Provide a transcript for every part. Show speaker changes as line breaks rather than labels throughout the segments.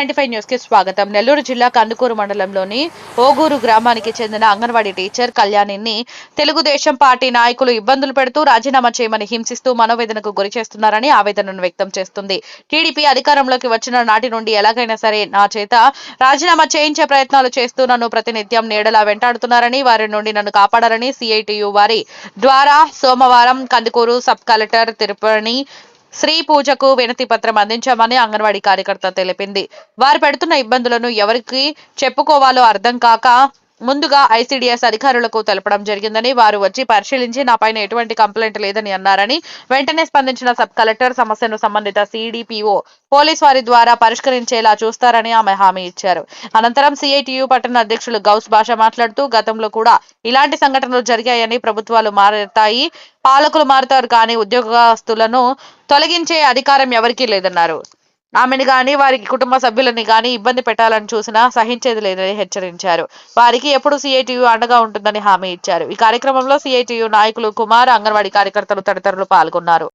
Ninety five న్యూస్కి స్వాగతం. నెల్లూరు జిల్లా కందుకూరు మండలంలోని ఓగూరు గ్రామానికి చెందిన అంగన్వాడీ టీచర్ కళ్యాణిని తెలుగుదేశం పార్టీ నాయకులు ఇబ్బందులు పెడుతూ రాజీనామా చేయమని హింసిస్తూ మనోవేదనకు గురి చేస్తున్నారని ఆవేదనను వ్యక్తం చేస్తుంది. టీడీపీ అధికారంలోకి వచ్చిన నాటి నుండి ఎలాగైనా సరే నా చేత రాజీనామా చేయించే ప్రయత్నాలు చేస్తూ నన్ను ప్రతినిత్యం నీడలా వెంటాడుతున్నారని వారి నుండి నన్ను కాపాడాలని సిఐటియు వారి ద్వారా సోమవారం కందుకూరు సబ్ కలెక్టర్ తిరుపతి శ్రీ పూజకు వినతి పత్రం అందించామని అంగన్వాడీ కార్యకర్త తెలిపింది. వారు పెడుతున్న ఇబ్బందులను ఎవరికి చెప్పుకోవాలో అర్థం కాక ముందుగా ఐసీడీఎస్ అధికారులకు తెలపడం జరిగిందని వారు వచ్చి పరిశీలించి నా పైన ఎటువంటి కంప్లైంట్ లేదని అన్నారని వెంటనే స్పందించిన సబ్ కలెక్టర్ సమస్యను సంబంధిత సిడిపిఓ పోలీస్ వారి ద్వారా పరిష్కరించేలా చూస్తారని ఆమె హామీ ఇచ్చారు. అనంతరం సిఐటియు పట్టణ అధ్యక్షులు గౌస్ భాష మాట్లాడుతూ గతంలో కూడా ఇలాంటి సంఘటనలు జరిగాయని ప్రభుత్వాలు మారతాయి పాలకులు మారుతారు కానీ ఉద్యోగస్తులను తొలగించే అధికారం ఎవరికీ లేదన్నారు. ఆమెను గాని వారి కుటుంబ సభ్యులని గాని ఇబ్బంది పెట్టాలని చూసినా సహించేది లేదని హెచ్చరించారు. వారికి ఎప్పుడు సిఐటియు అండగా ఉంటుందని హామీ ఇచ్చారు. ఈ కార్యక్రమంలో సిఐటియు నాయకులు కుమార్ అంగన్వాడీ కార్యకర్తలు తదితరులు పాల్గొన్నారు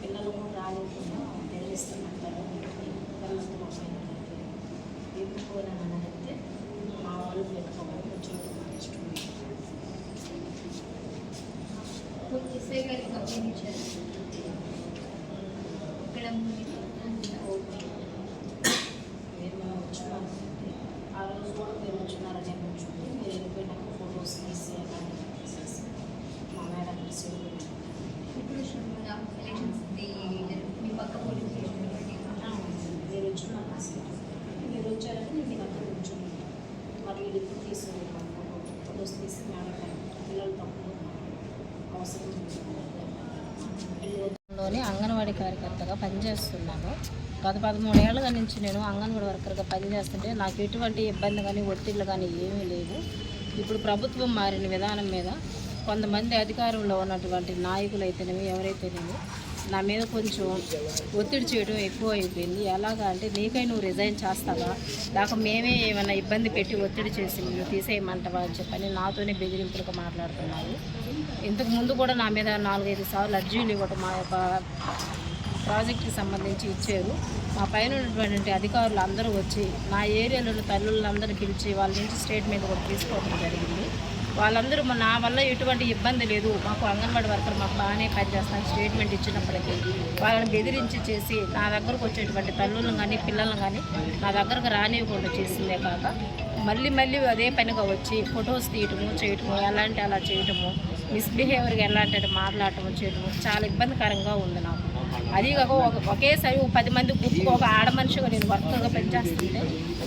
పిల్లలు కూడా రాలేకుండా బెదిరిస్తున్నట్టు పిల్లలతో మా పైన ఎత్తుకోవాలని మా వాళ్ళు పెట్టుకోవాలి కొంచెం
ఇక్కడ
మేము ఆ రోజు కూడా మీరు వచ్చినారని కూర్చుంటే మీరు వెళ్ళిపోయినాక ఫొటోస్ తీసి అలాంటి తీసేసి మా మేడం రిసీవ్
ఇప్పుడు మన ఎలక్షన్స్ ది మీ పక్క పోలీస్ స్టేషన్
మీరు వచ్చినారు అసలు మీరు వచ్చారంటే నేను మీకు అక్కడ కూర్చున్నాను మరి వీళ్ళు ఇప్పుడు తీసుకున్నాను ఫొటోస్ తీసి మేడం పిల్లలు తప్పులు అవసరం
లోని అంగన్వాడీ కార్యకర్తగా పనిచేస్తున్నాను. గత పదమూడేళ్ళ నుంచి నేను అంగన్వాడీ వర్కర్గా పనిచేస్తుంటే నాకు ఎటువంటి ఇబ్బంది కానీ ఒత్తిళ్ళు కానీ ఏమీ లేవు. ఇప్పుడు ప్రభుత్వం మారిన విధానం మీద కొంతమంది అధికారంలో ఉన్నటువంటి నాయకులు అయితేనేమి ఎవరైతేనేమి నా మీద కొంచెం ఒత్తిడి చేయడం ఎక్కువ అయిపోయింది ఎలాగా అంటే నీకై నువ్వు రిజైన్ చేస్తావా? నాకు మేమే ఏమైనా ఇబ్బంది పెట్టి ఒత్తిడి చేసి నువ్వు తీసేయమంటావా అని చెప్పని నాతోనే బెదిరింపులుగా మాట్లాడుతున్నారు. ఇంతకు ముందు కూడా నా మీద నాలుగైదు సార్లు అర్జీలు ఇవ్వటం మా యొక్క ప్రాజెక్టుకి సంబంధించి ఇచ్చారు. మా పైన ఉన్నటువంటి అధికారులు అందరూ వచ్చి నా ఏరియాలో తల్లులందరూ పిలిచి వాళ్ళ నుంచి స్టేట్మెంట్ కూడా తీసుకోవడం జరిగింది. వాళ్ళందరూ మా- నా వల్ల ఎటువంటి ఇబ్బంది లేదు. మాకు అంగన్వాడీ వర్కర్ మాకు బాగానే పనిచేస్తాను స్టేట్మెంట్ ఇచ్చినప్పటికీ వాళ్ళని బెదిరించి చేసి నా దగ్గరకు వచ్చేటువంటి తల్లులను కానీ పిల్లలను కానీ నా దగ్గరకు రానివ్వకుండా చేసిందే కాక మళ్ళీ మళ్ళీ అదే పనిగా వచ్చి ఫొటోస్ తీయటము చేయటము ఎలాంటి అలా చేయటము మిస్బిహేవియర్గా ఎలాంటి మాట్లాడటము చేయటము చాలా ఇబ్బందికరంగా ఉంది నాకు. అది కాక ఒకేసారి పది మంది గుర్తుకు ఒక ఆడ మనిషిగా నేను వర్క్గా పెంచేస్తుంటే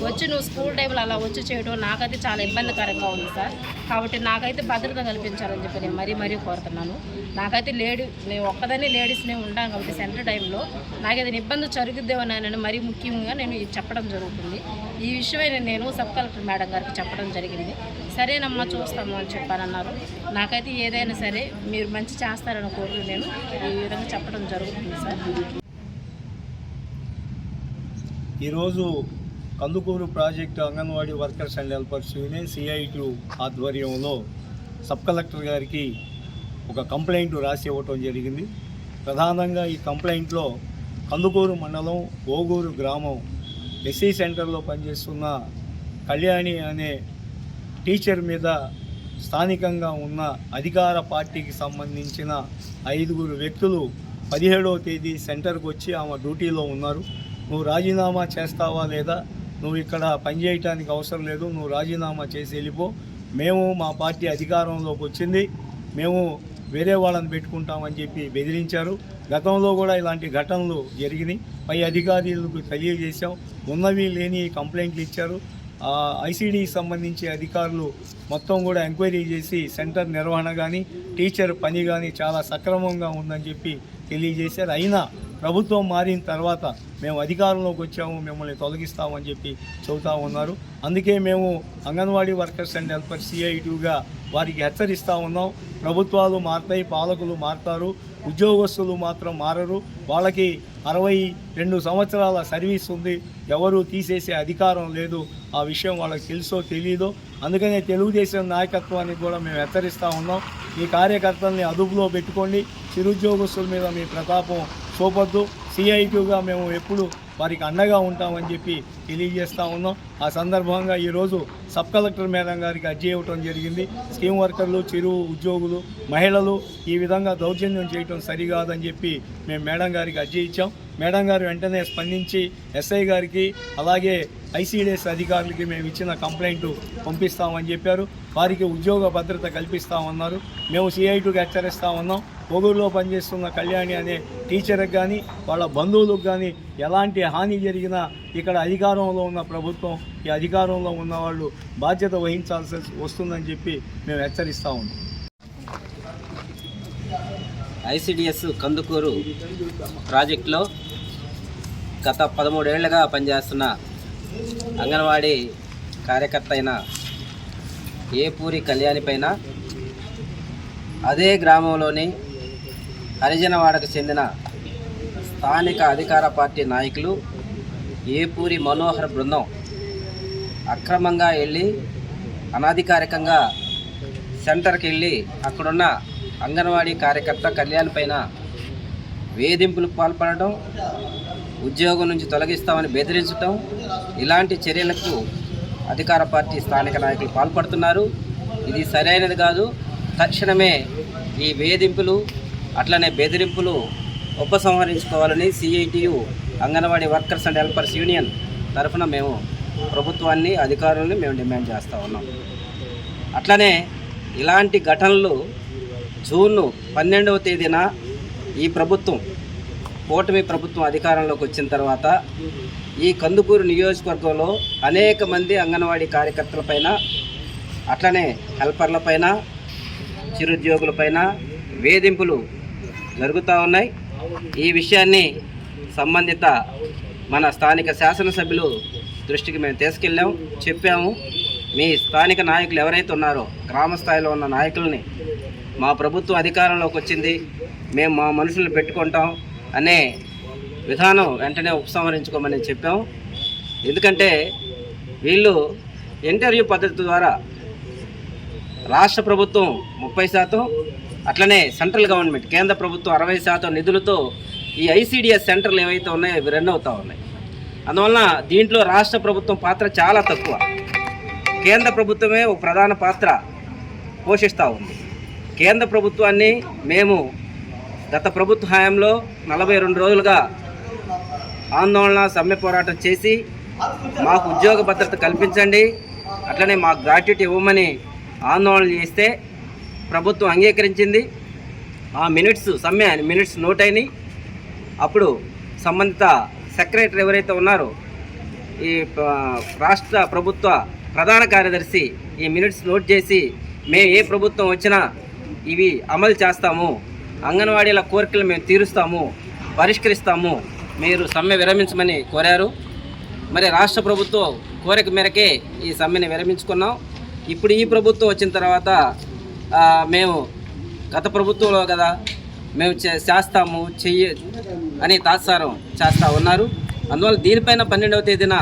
వచ్చి నువ్వు స్కూల్ టైంలో అలా వచ్చి చేయడం నాకైతే చాలా ఇబ్బందికరంగా ఉంది సార్. కాబట్టి నాకైతే భద్రత కల్పించాలని చెప్పి నేను మరీ మరీ కోరుతున్నాను. నాకైతే లేడీ నేను ఒక్కదనే లేడీస్నే ఉంటాను కాబట్టి సెంటర్ టైంలో నాకు ఏదైనా ఇబ్బంది జరుగుద్దేమోనని మరీ ముఖ్యంగా నేను ఇది చెప్పడం జరుగుతుంది. ఈ విషయమే నేను సబ్ కలెక్టర్ మేడం గారికి చెప్పడం జరిగింది. సరేనమ్మా చూస్తాము అని చెప్పానన్నారు నాకైతే ఏదైనా సరే మీరు మంచి చేస్తారని కోరుతూ నేను ఈ విధంగా చెప్పడం జరుగుతుంది సార్.
ఈరోజు Kandukur project anganwadi workers and helpers union CITU ఆధ్వర్యంలో సబ్ కలెక్టర్ గారికి ఒక కంప్లైంట్ రాసి ఇవ్వటం జరిగింది. ప్రధానంగా ఈ కంప్లైంట్లో కందుకూరు మండలం ఓగూరు గ్రామం ఎస్సీ సెంటర్లో పనిచేస్తున్న కళ్యాణి అనే టీచర్ మీద స్థానికంగా ఉన్న అధికార పార్టీకి సంబంధించిన ఐదుగురు వ్యక్తులు పదిహేడవ తేదీ సెంటర్కి వచ్చి ఆమె డ్యూటీలో ఉన్నారు. నువ్వు రాజీనామా చేస్తావా లేదా? నువ్వు ఇక్కడ పనిచేయటానికి అవసరం లేదు. నువ్వు రాజీనామా చేసి వెళ్ళిపో. మేము మా పార్టీ అధికారంలోకి వచ్చింది. మేము వేరే వాళ్ళని పెట్టుకుంటామని చెప్పి బెదిరించారు. గతంలో కూడా ఇలాంటి ఘటనలు జరిగినాయి. పై అధికారులకు తెలియజేశాం. ఉన్నవి లేని కంప్లైంట్లు ఇచ్చారు. ఐసీడీకి సంబంధించి అధికారులు మొత్తం కూడా ఎంక్వైరీ చేసి సెంటర్ నిర్వహణ కానీ టీచర్ పని కానీ చాలా సక్రమంగా ఉందని చెప్పి తెలియజేశారు. అయినా ప్రభుత్వం మారిన తర్వాత మేము అధికారంలోకి వచ్చాము మిమ్మల్ని తొలగిస్తామని చెప్పి చెబుతా ఉన్నారు. అందుకే మేము అంగన్వాడీ వర్కర్స్ అండ్ హెల్పర్ సిఐటీగా వారికి హెచ్చరిస్తూ ఉన్నాం. ప్రభుత్వాలు మారుతాయి పాలకులు మారుతారు ఉద్యోగస్తులు మాత్రం మారరు. వాళ్ళకి అరవై రెండు సంవత్సరాల సర్వీస్ ఉంది. ఎవరు తీసేసే అధికారం లేదు. ఆ విషయం వాళ్ళకి తెలుసో తెలియదో అందుకనే తెలుగుదేశం నాయకత్వానికి కూడా మేము హెచ్చరిస్తూ ఉన్నాం. ఈ కార్యకర్తల్ని అదుపులో పెట్టుకోండి. చిరుద్యోగస్తుల మీద మీ ప్రతాపం చూపొద్దు. సిఐటీగా మేము ఎప్పుడు వారికి అండగా ఉంటామని చెప్పి తెలియజేస్తా ఉన్నాం. ఆ సందర్భంగా ఈరోజు సబ్ కలెక్టర్ మేడం గారికి అర్జీ ఇవ్వటం జరిగింది. స్కీమ్ వర్కర్లు చిరు ఉద్యోగులు మహిళలు ఈ విధంగా దౌర్జన్యం చేయటం సరికాదని చెప్పి మేము మేడం గారికి అర్జీ ఇచ్చాం. మేడం గారు వెంటనే స్పందించి ఎస్ఐ గారికి అలాగే ఐసీడీఎస్ అధికారులకి మేము ఇచ్చిన కంప్లైంట్ పంపిస్తామని చెప్పారు. వారికి ఉద్యోగ భద్రత కల్పిస్తామన్నారు. మేము సిఐటికి హెచ్చరిస్తా ఉన్నాం. పొగూరులో పనిచేస్తున్న కళ్యాణి అనే టీచర్కి కానీ వాళ్ళ బంధువులకు కానీ ఎలాంటి హాని జరిగినా ఇక్కడ అధికారంలో ఉన్న ప్రభుత్వం ఈ అధికారంలో ఉన్న వాళ్ళు బాధ్యత వహించాల్సి వస్తుందని చెప్పి మేము హెచ్చరిస్తా ఉన్నాం.
ఐసిడిఎస్ కందుకూరు ప్రాజెక్టులో గత పదమూడేళ్ళుగా పనిచేస్తున్న అంగన్వాడీ కార్యకర్త అయిన ఏపూరి కళ్యాణి పైన అదే గ్రామంలోని హరిజనవాడకు చెందిన స్థానిక అధికార పార్టీ నాయకులు ఏపూరి మనోహర్ బృందం అక్రమంగా వెళ్ళి అనధికారికంగా సెంటర్కి వెళ్ళి అక్కడున్న అంగన్వాడీ కార్యకర్త కళ్యాణ్ పైన వేధింపులకు పాల్పడటం ఉద్యోగం నుంచి తొలగిస్తామని బెదిరించటం ఇలాంటి చర్యలకు అధికార పార్టీ స్థానిక నాయకులు పాల్పడుతున్నారు. ఇది సరైనది కాదు. తక్షణమే ఈ వేధింపులు అట్లనే బెదిరింపులు ఉపసంహరించుకోవాలని CITU Anganwadi workers and helpers union తరఫున మేము ప్రభుత్వాన్ని అధికారులను మేము డిమాండ్ చేస్తూ ఉన్నాం. అట్లనే ఇలాంటి ఘటనలు జూన్ పన్నెండవ తేదీన ఈ ప్రభుత్వం కూటమి ప్రభుత్వం అధికారంలోకి వచ్చిన తర్వాత ఈ కందుకూరు నియోజకవర్గంలో అనేక మంది అంగన్వాడీ కార్యకర్తలపైన అట్లనే హెల్పర్లపైన చిరుద్యోగులపైన వేధింపులు జరుగుతూ ఉన్నాయి. ఈ విషయాన్ని సంబంధిత మన స్థానిక శాసనసభ్యులు దృష్టికి మేము తీసుకెళ్ళాము చెప్పాము. మీ స్థానిక నాయకులు ఎవరైతే ఉన్నారో గ్రామ స్థాయిలో ఉన్న నాయకులని మా ప్రభుత్వం అధికారంలోకి వచ్చింది. మేము మా మనుషులను పెట్టుకుంటాం. అనే విధానం వెంటనే ఉపసంహరించుకోమని చెప్పాం. ఎందుకంటే వీళ్ళు ఇంటర్వ్యూ పద్ధతి ద్వారా రాష్ట్ర ప్రభుత్వం ముప్పై శాతం అట్లనే సెంట్రల్ గవర్నమెంట్ కేంద్ర ప్రభుత్వం అరవై శాతం నిధులతో ఈ ఐసీడిఎస్ సెంటర్లు ఏవైతే ఉన్నాయో అవి రన్ అవుతూ ఉన్నాయి. అందువలన దీంట్లో రాష్ట్ర ప్రభుత్వం పాత్ర చాలా తక్కువ. కేంద్ర ప్రభుత్వమే ఒక ప్రధాన పాత్ర పోషిస్తూ ఉంది. కేంద్ర ప్రభుత్వాన్ని మేము గత ప్రభుత్వ హయాంలో నలభై రెండు రోజులుగా ఆందోళన సమ్మె పోరాటం చేసి మాకు ఉద్యోగ భద్రత కల్పించండి అట్లనే మాకు గ్రాట్యుటీ ఇవ్వమని ఆందోళన చేస్తే ప్రభుత్వం అంగీకరించింది. ఆ మినిట్స్ సమ్మె మినిట్స్ నోట్ అయినాయి అప్పుడు సంబంధిత సెక్రటరీ ఎవరైతే ఉన్నారో ఈ రాష్ట్ర ప్రభుత్వ ప్రధాన కార్యదర్శి ఈ మినిట్స్ నోట్ చేసి మేము ఏ ప్రభుత్వం వచ్చినా ఇవి అమలు చేస్తాము. అంగన్వాడీల కోరికలు మేము తీరుస్తాము పరిష్కరిస్తాము. మీరు సమ్మె విరమించమని కోరారు. మరి రాష్ట్ర ప్రభుత్వం కోరిక మేరకే ఈ సమ్మెని విరమించుకున్నాం. ఇప్పుడు ఈ ప్రభుత్వం వచ్చిన తర్వాత మేము గత ప్రభుత్వంలో కదా మేము చే- చేస్తాము చెయ్యి అని తాత్సారం చేస్తూ ఉన్నారు. అందువల్ల దీనిపైన పన్నెండవ తేదీన